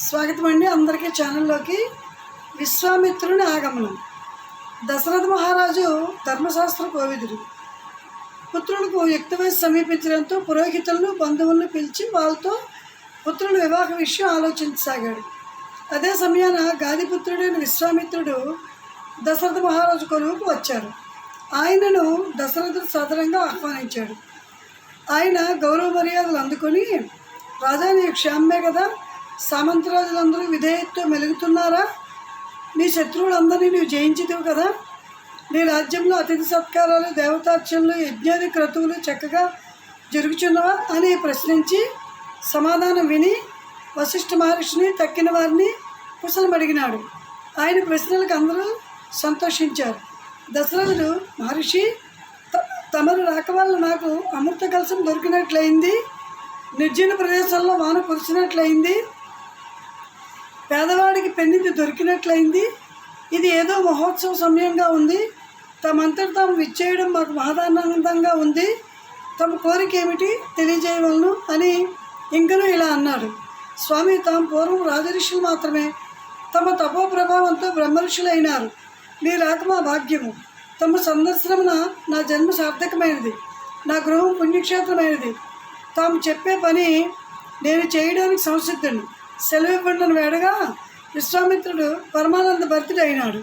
స్వాగతం అండి అందరికీ ఛానల్లోకి. విశ్వామిత్రుని ఆగమనం. దశరథ మహారాజు ధర్మశాస్త్ర కోవిదుడు. పుత్రులకు యుక్త వయసు సమీపించడంతో పురోహితులను బంధువులను పిలిచి వాళ్ళతో పుత్రుల వివాహ విషయం ఆలోచించసాగాడు. అదే సమయాన గాదిపుత్రుడైన విశ్వామిత్రుడు దశరథ మహారాజు కొలువుకు వచ్చారు. ఆయనను దశరథుడు సదరంగా ఆహ్వానించాడు. ఆయన గౌరవ మర్యాదలు అందుకొని రాజా నీ క్షేమమే కదా? సామంతరాజులందరూ విధేయతతో మెలుగుతున్నారా? నీ శత్రువులందరినీ నువ్వు జయించితివి కదా? నీ రాజ్యంలో అతిథి సత్కారాలు దేవతార్చనలు యజ్ఞాది క్రతువులు చక్కగా జరుగుచున్నవా? అని ప్రశ్నించి సమాధానం విని వశిష్ఠ మహర్షిని తక్కిన వారిని కుశలం అడిగినాడు ఆయన ప్రశ్నలకు అందరూ సంతోషించారు. దశరథుడు మహర్షి తమరు రాక వల్ల నాకు అమృత కలసం దొరికినట్లయింది. నిర్జన ప్రదేశంలో వాన కురిసినట్లయింది. పేదవాడికి పెన్నిది దొరికినట్లయింది. ఇది ఏదో మహోత్సవ సమయంగా ఉంది. తమంతటి తాము విచ్చేయడం మాకు మహదానందంగా ఉంది. తమ కోరిక ఏమిటి తెలియజేయవలను అని ఇంకనూ ఇలా అన్నాడు. స్వామి తాము పూర్వం రాజఋషులు మాత్రమే. తమ తపో ప్రభావంతో బ్రహ్మఋషులైనారు. మీ రాక మా భాగ్యము. తమ సందర్శనమున నా జన్మ సార్థకమైనది. నా గృహం పుణ్యక్షేత్రమైనది. తాము చెప్పే పని నేను చేయడానికి సంసిద్ధుని సెలవు ఇవ్వండి వేడగా విశ్వామిత్రుడు పరమానంద భర్తుడు అయినాడు